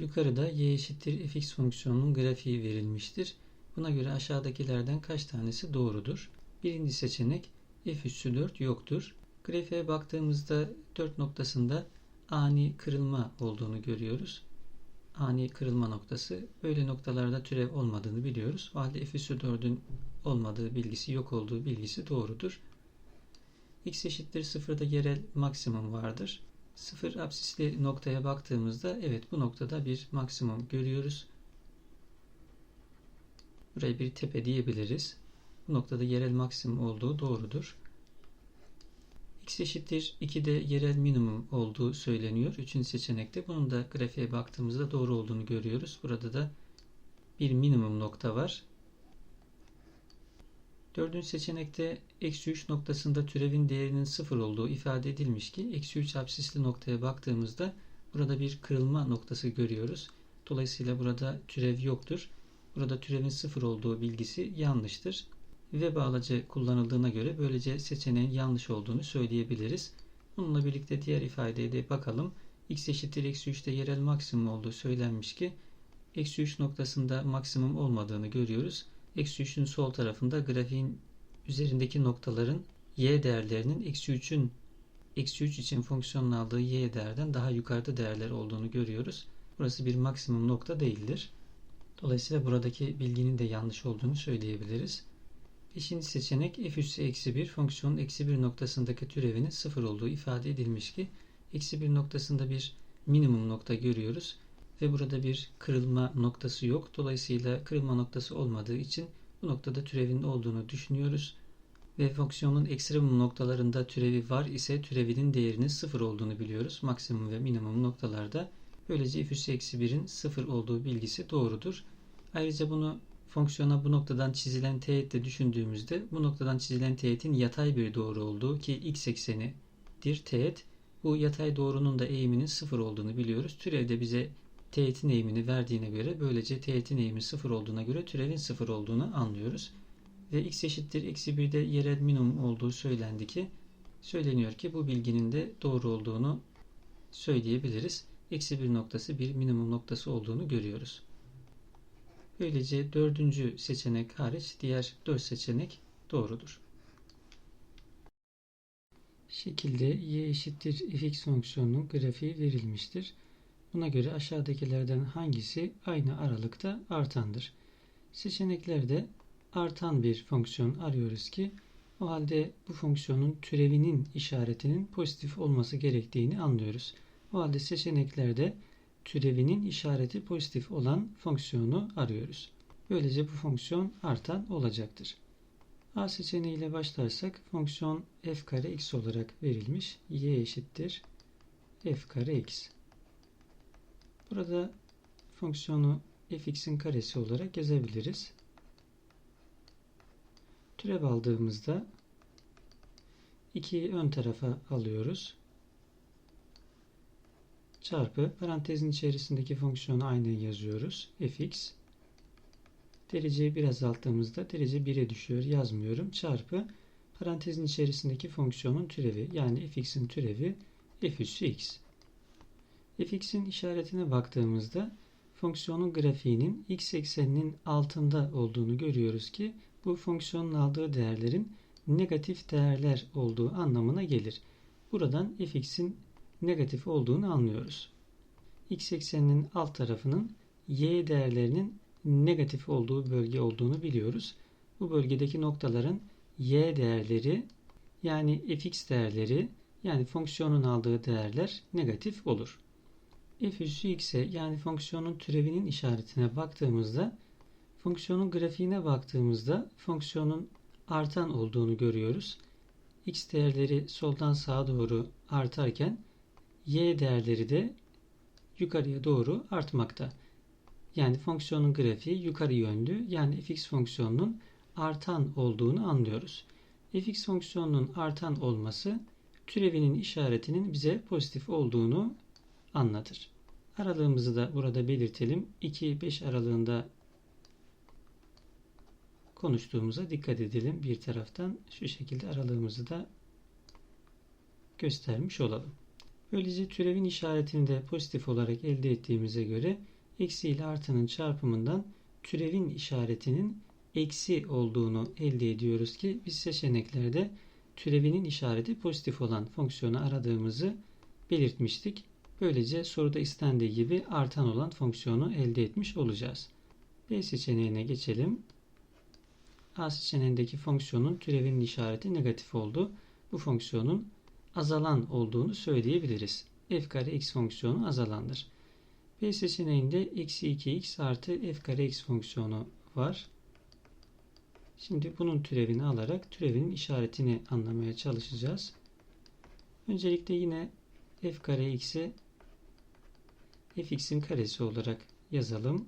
Yukarıda y eşittir fx fonksiyonunun grafiği verilmiştir. Buna göre aşağıdakilerden kaç tanesi doğrudur? Birinci seçenek f üssü 4 yoktur. Grafiğe baktığımızda 4 noktasında ani kırılma olduğunu görüyoruz. Ani kırılma noktası. Böyle noktalarda türev olmadığını biliyoruz. O halde f üssü 4'ün olmadığı bilgisi, yok olduğu bilgisi doğrudur. x eşittir 0'da yerel maksimum vardır. Sıfır absisli noktaya baktığımızda evet bu noktada bir maksimum görüyoruz. Buraya bir tepe diyebiliriz. Bu noktada yerel maksimum olduğu doğrudur. x eşittir 2'de yerel minimum olduğu söyleniyor. Üçüncü seçenekte. Bunun da grafiğe baktığımızda doğru olduğunu görüyoruz. Burada da bir minimum nokta var. Dördüncü seçenekte eksi 3 noktasında türevin değerinin sıfır olduğu ifade edilmiş ki eksi 3 absisli noktaya baktığımızda burada bir kırılma noktası görüyoruz. Dolayısıyla burada türev yoktur. Burada türevin sıfır olduğu bilgisi yanlıştır. Ve bağlacı kullanıldığına göre böylece seçeneğin yanlış olduğunu söyleyebiliriz. Bununla birlikte diğer ifadeye de bakalım. x eşittir eksi 3'te yerel maksimum olduğu söylenmiş ki eksi 3 noktasında maksimum olmadığını görüyoruz. Eksi 3'ün sol tarafında grafiğin üzerindeki noktaların y değerlerinin eksi 3'ün eksi 3 için fonksiyonun aldığı y değerden daha yukarıda değerler olduğunu görüyoruz. Burası bir maksimum nokta değildir. Dolayısıyla buradaki bilginin de yanlış olduğunu söyleyebiliriz. Beşinci seçenek f üssü eksi 1 fonksiyonun eksi 1 noktasındaki türevinin sıfır olduğu ifade edilmiş ki eksi 1 noktasında bir minimum nokta görüyoruz ve burada bir kırılma noktası yok. Dolayısıyla kırılma noktası olmadığı için bu noktada türevin olduğunu düşünüyoruz. Ve fonksiyonun ekstremum noktalarında türevi var ise türevinin değerinin sıfır olduğunu biliyoruz. Maksimum ve minimum noktalarda. Böylece f üssü eksi 1'in sıfır olduğu bilgisi doğrudur. Ayrıca bunu fonksiyona bu noktadan çizilen teğetle düşündüğümüzde bu noktadan çizilen teğetin yatay bir doğru olduğu ki x eksenidir teğet. Bu yatay doğrunun da eğiminin sıfır olduğunu biliyoruz. Türevde bize teğetin eğimini verdiğine göre böylece teğetin eğimi sıfır olduğuna göre türevin sıfır olduğunu anlıyoruz. Ve x eşittir eksi 1'de yerel minimum olduğu söylendi ki söyleniyor ki bu bilginin de doğru olduğunu söyleyebiliriz. Eksi 1 noktası bir minimum noktası olduğunu görüyoruz. Böylece dördüncü seçenek hariç diğer dört seçenek doğrudur. Şekilde y eşittir fx fonksiyonunun grafiği verilmiştir. Buna göre aşağıdakilerden hangisi aynı aralıkta artandır? Seçeneklerde artan bir fonksiyon arıyoruz ki o halde bu fonksiyonun türevinin işaretinin pozitif olması gerektiğini anlıyoruz. O halde seçeneklerde türevinin işareti pozitif olan fonksiyonu arıyoruz. Böylece bu fonksiyon artan olacaktır. A seçeneğiyle başlarsak fonksiyon f kare x olarak verilmiş. y eşittir f kare x. Burada fonksiyonu fx'in karesi olarak yazabiliriz. Türev aldığımızda 2'yi ön tarafa alıyoruz. Çarpı parantezin içerisindeki fonksiyonu aynen yazıyoruz. fx dereceyi bir azalttığımızda derece 1'e düşüyor. Yazmıyorum. Çarpı parantezin içerisindeki fonksiyonun türevi yani fx'in türevi f üssü x fx'in işaretine baktığımızda fonksiyonun grafiğinin x ekseninin altında olduğunu görüyoruz ki bu fonksiyonun aldığı değerlerin negatif değerler olduğu anlamına gelir. Buradan fx'in negatif olduğunu anlıyoruz. x ekseninin alt tarafının y değerlerinin negatif olduğu bölge olduğunu biliyoruz. Bu bölgedeki noktaların y değerleri yani fx değerleri yani fonksiyonun aldığı değerler negatif olur f üssü x'e yani fonksiyonun türevinin işaretine baktığımızda fonksiyonun grafiğine baktığımızda fonksiyonun artan olduğunu görüyoruz. x değerleri soldan sağa doğru artarken y değerleri de yukarıya doğru artmakta. Yani fonksiyonun grafiği yukarı yönlü yani fx fonksiyonunun artan olduğunu anlıyoruz. fx fonksiyonunun artan olması türevinin işaretinin bize pozitif olduğunu anlatır. Aralığımızı da burada belirtelim. 2-5 aralığında konuştuğumuza dikkat edelim. Bir taraftan şu şekilde aralığımızı da göstermiş olalım. Böylece türevin işaretini de pozitif olarak elde ettiğimize göre eksi ile artının çarpımından türevin işaretinin eksi olduğunu elde ediyoruz ki biz seçeneklerde türevinin işareti pozitif olan fonksiyonu aradığımızı belirtmiştik. Böylece soruda istendiği gibi artan olan fonksiyonu elde etmiş olacağız. B seçeneğine geçelim. A seçeneğindeki fonksiyonun türevinin işareti negatif oldu. Bu fonksiyonun azalan olduğunu söyleyebiliriz. f kare x fonksiyonu azalandır. B seçeneğinde eksi 2x artı f kare x fonksiyonu var. Şimdi bunun türevini alarak türevinin işaretini anlamaya çalışacağız. Öncelikle yine f kare x'i fx'in karesi olarak yazalım.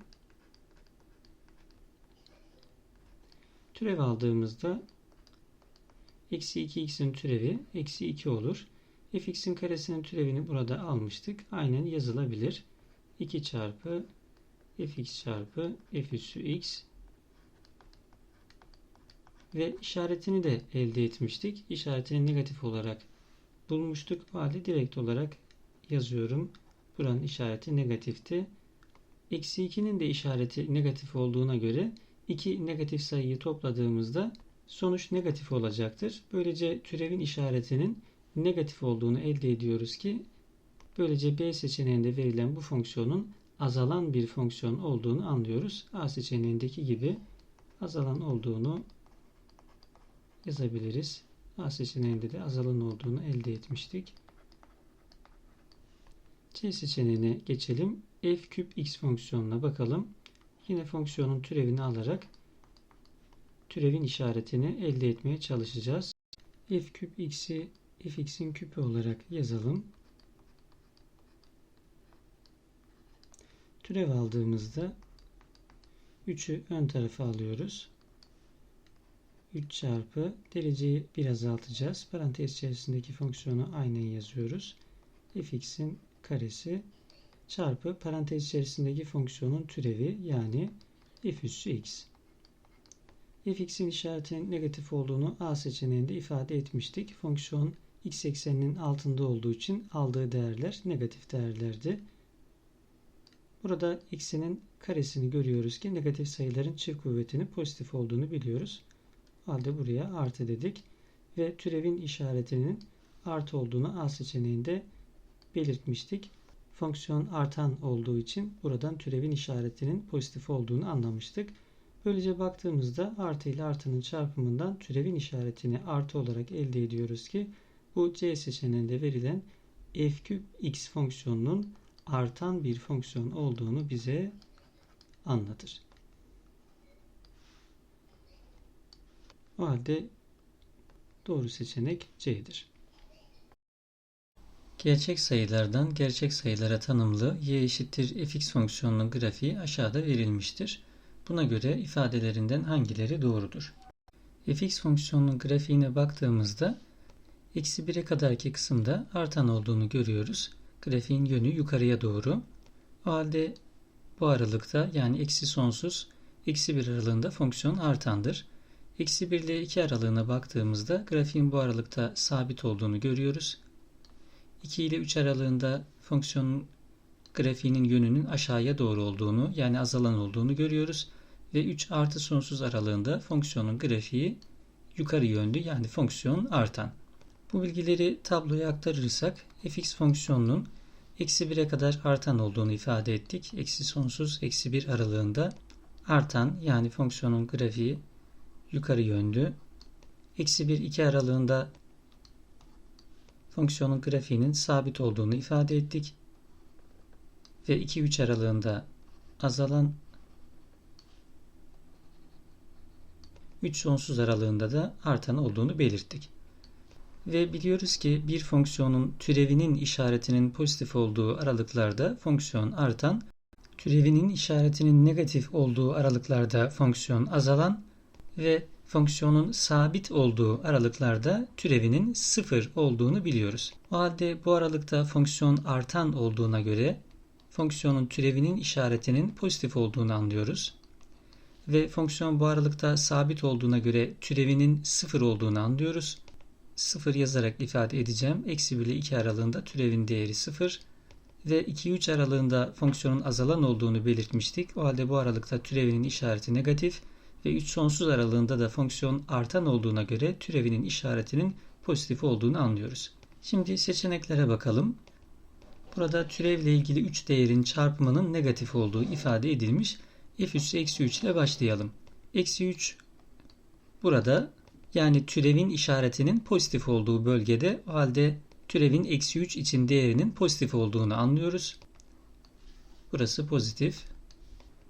Türev aldığımızda eksi 2x'in türevi eksi 2 olur. fx'in karesinin türevini burada almıştık. Aynen yazılabilir. 2 çarpı fx çarpı f üssü x ve işaretini de elde etmiştik. İşaretini negatif olarak bulmuştuk. O halde direkt olarak yazıyorum. Buranın işareti negatifti. Eksi 2'nin de işareti negatif olduğuna göre iki negatif sayıyı topladığımızda sonuç negatif olacaktır. Böylece türevin işaretinin negatif olduğunu elde ediyoruz ki böylece B seçeneğinde verilen bu fonksiyonun azalan bir fonksiyon olduğunu anlıyoruz. A seçeneğindeki gibi azalan olduğunu yazabiliriz. A seçeneğinde de azalan olduğunu elde etmiştik. C seçeneğine geçelim. f küp x fonksiyonuna bakalım. Yine fonksiyonun türevini alarak türevin işaretini elde etmeye çalışacağız. f küp x'i fx'in küpü olarak yazalım. Türev aldığımızda 3'ü ön tarafa alıyoruz. 3 çarpı dereceyi biraz azaltacağız. Parantez içerisindeki fonksiyonu aynen yazıyoruz. fx'in karesi çarpı parantez içerisindeki fonksiyonun türevi yani f üssü x. fx'in işaretinin negatif olduğunu a seçeneğinde ifade etmiştik. Fonksiyon x ekseninin altında olduğu için aldığı değerler negatif değerlerdi. Burada x'inin karesini görüyoruz ki negatif sayıların çift kuvvetinin pozitif olduğunu biliyoruz. O halde buraya artı dedik ve türevin işaretinin artı olduğunu A seçeneğinde belirtmiştik. Fonksiyon artan olduğu için buradan türevin işaretinin pozitif olduğunu anlamıştık. Böylece baktığımızda artı ile artının çarpımından türevin işaretini artı olarak elde ediyoruz ki bu C seçeneğinde verilen f küp x fonksiyonunun artan bir fonksiyon olduğunu bize anlatır. O halde doğru seçenek C'dir. Gerçek sayılardan gerçek sayılara tanımlı y eşittir fx fonksiyonunun grafiği aşağıda verilmiştir. Buna göre ifadelerinden hangileri doğrudur? fx fonksiyonunun grafiğine baktığımızda eksi 1'e kadarki kısımda artan olduğunu görüyoruz. Grafiğin yönü yukarıya doğru. O halde bu aralıkta yani eksi sonsuz eksi 1 aralığında fonksiyon artandır. Eksi 1 ile 2 aralığına baktığımızda grafiğin bu aralıkta sabit olduğunu görüyoruz. 2 ile 3 aralığında fonksiyonun grafiğinin yönünün aşağıya doğru olduğunu yani azalan olduğunu görüyoruz. Ve 3 artı sonsuz aralığında fonksiyonun grafiği yukarı yönlü yani fonksiyon artan. Bu bilgileri tabloya aktarırsak fx fonksiyonunun eksi 1'e kadar artan olduğunu ifade ettik. Eksi sonsuz eksi 1 aralığında artan yani fonksiyonun grafiği yukarı yönlü. Eksi 1 2 aralığında fonksiyonun grafiğinin sabit olduğunu ifade ettik. Ve 2-3 aralığında azalan 3 sonsuz aralığında da artan olduğunu belirttik. Ve biliyoruz ki bir fonksiyonun türevinin işaretinin pozitif olduğu aralıklarda fonksiyon artan, türevinin işaretinin negatif olduğu aralıklarda fonksiyon azalan ve fonksiyonun sabit olduğu aralıklarda türevinin sıfır olduğunu biliyoruz. O halde bu aralıkta fonksiyon artan olduğuna göre fonksiyonun türevinin işaretinin pozitif olduğunu anlıyoruz. Ve fonksiyon bu aralıkta sabit olduğuna göre türevinin sıfır olduğunu anlıyoruz. 0 yazarak ifade edeceğim. Eksi 1 ile 2 aralığında türevin değeri 0 ve 2-3 aralığında fonksiyonun azalan olduğunu belirtmiştik. O halde bu aralıkta türevinin işareti negatif ve 3 sonsuz aralığında da fonksiyon artan olduğuna göre türevinin işaretinin pozitif olduğunu anlıyoruz. Şimdi seçeneklere bakalım. Burada türevle ilgili 3 değerin çarpımının negatif olduğu ifade edilmiş. f üssü eksi 3 ile başlayalım. Eksi 3 burada yani türevin işaretinin pozitif olduğu bölgede o halde türevin eksi 3 için değerinin pozitif olduğunu anlıyoruz. Burası pozitif.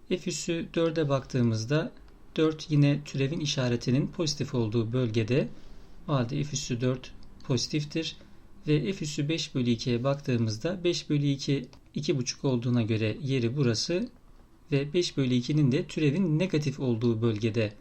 F üssü 4'e baktığımızda 4 yine türevin işaretinin pozitif olduğu bölgede o halde f üssü 4 pozitiftir. Ve f üssü 5 bölü 2'ye baktığımızda 5 bölü 2 2,5 olduğuna göre yeri burası ve 5 bölü 2'nin de türevin negatif olduğu bölgede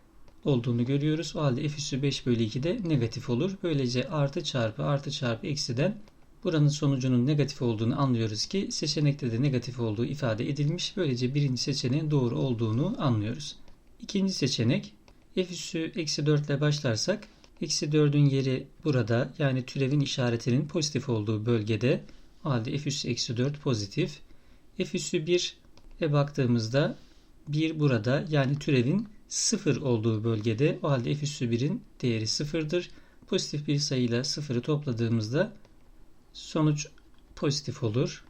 olduğunu görüyoruz. O halde f üssü 5 bölü 2 de negatif olur. Böylece artı çarpı artı çarpı eksiden buranın sonucunun negatif olduğunu anlıyoruz ki seçenekte de negatif olduğu ifade edilmiş. Böylece birinci seçeneğin doğru olduğunu anlıyoruz. İkinci seçenek f üssü eksi 4 ile başlarsak eksi 4'ün yeri burada yani türevin işaretinin pozitif olduğu bölgede o halde f üssü eksi 4 pozitif. f üssü 1 e baktığımızda 1 burada yani türevin 0 olduğu bölgede o halde f üssü 1'in değeri 0'dır. Pozitif bir sayıyla 0'ı topladığımızda sonuç pozitif olur.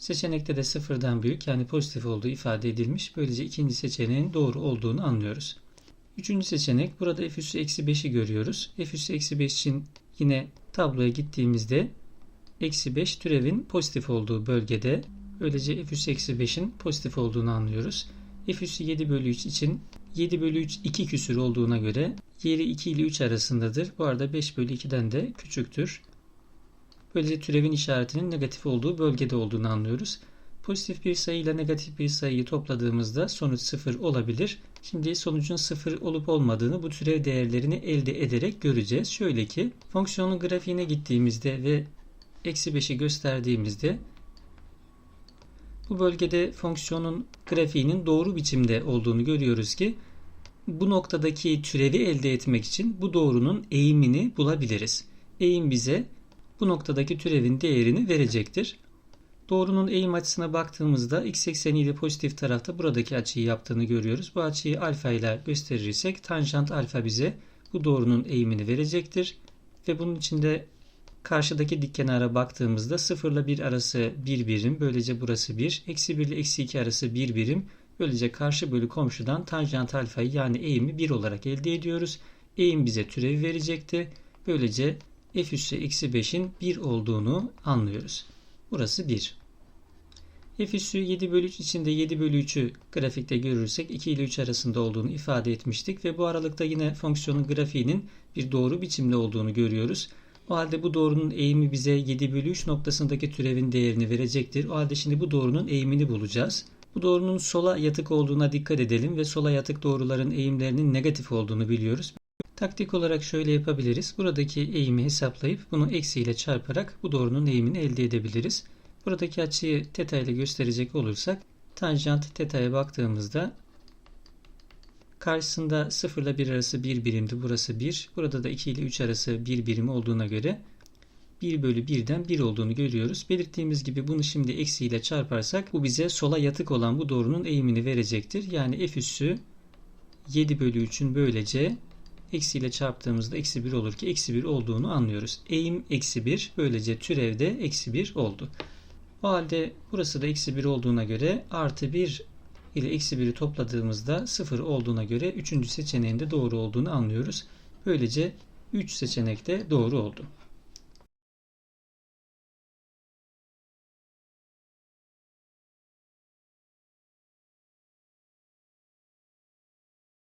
Seçenekte de sıfırdan büyük yani pozitif olduğu ifade edilmiş. Böylece ikinci seçeneğin doğru olduğunu anlıyoruz. Üçüncü seçenek burada f üssü eksi 5'i görüyoruz. f üssü eksi 5 için yine tabloya gittiğimizde eksi 5 türevin pozitif olduğu bölgede böylece f üssü eksi 5'in pozitif olduğunu anlıyoruz. f üssü 7 bölü 3 için 7 bölü 3 2 küsür olduğuna göre yeri 2 ile 3 arasındadır. Bu arada 5 bölü 2'den de küçüktür. Böylece türevin işaretinin negatif olduğu bölgede olduğunu anlıyoruz. Pozitif bir sayı ile negatif bir sayıyı topladığımızda sonuç 0 olabilir. Şimdi sonucun 0 olup olmadığını bu türev değerlerini elde ederek göreceğiz. Şöyle ki fonksiyonun grafiğine gittiğimizde ve eksi 5'i gösterdiğimizde bu bölgede fonksiyonun grafiğinin doğru biçimde olduğunu görüyoruz ki bu noktadaki türevi elde etmek için bu doğrunun eğimini bulabiliriz. Eğim bize bu noktadaki türevin değerini verecektir. Doğrunun eğim açısına baktığımızda x ekseni ile pozitif tarafta buradaki açıyı yaptığını görüyoruz. Bu açıyı alfa ile gösterirsek tanjant alfa bize bu doğrunun eğimini verecektir. Ve bunun içinde karşıdaki dik kenara baktığımızda 0 ile 1 arası 1 birim. Böylece burası 1. Eksi 1 ile eksi 2 arası 1 birim. Böylece karşı bölü komşudan tanjant alfayı yani eğimi 1 olarak elde ediyoruz. Eğim bize türevi verecekti. Böylece f üssü eksi 5'in 1 olduğunu anlıyoruz. Burası 1. f üssü 7 bölü 3 içinde 7 bölü 3'ü grafikte görürsek 2 ile 3 arasında olduğunu ifade etmiştik ve bu aralıkta yine fonksiyonun grafiğinin bir doğru biçimde olduğunu görüyoruz. O halde bu doğrunun eğimi bize 7 bölü 3 noktasındaki türevin değerini verecektir. O halde şimdi bu doğrunun eğimini bulacağız. Bu doğrunun sola yatık olduğuna dikkat edelim ve sola yatık doğruların eğimlerinin negatif olduğunu biliyoruz. Taktik olarak şöyle yapabiliriz. Buradaki eğimi hesaplayıp bunu eksiyle çarparak bu doğrunun eğimini elde edebiliriz. Buradaki açıyı teta ile gösterecek olursak tanjant teta'ya baktığımızda karşısında 0 ile 1 arası 1 birimdi. Burası 1. Burada da 2 ile 3 arası 1 birim olduğuna göre 1 bölü 1'den 1 olduğunu görüyoruz. Belirttiğimiz gibi bunu şimdi eksiyle çarparsak bu bize sola yatık olan bu doğrunun eğimini verecektir. Yani f üssü 7 bölü 3'ün böylece eksi ile çarptığımızda eksi 1 olur ki eksi 1 olduğunu anlıyoruz. Eğim eksi 1 böylece türevde eksi 1 oldu. O halde burası da eksi 1 olduğuna göre artı 1 ile eksi 1'i topladığımızda 0 olduğuna göre 3. seçeneğin de doğru olduğunu anlıyoruz. Böylece 3 seçenek de doğru oldu.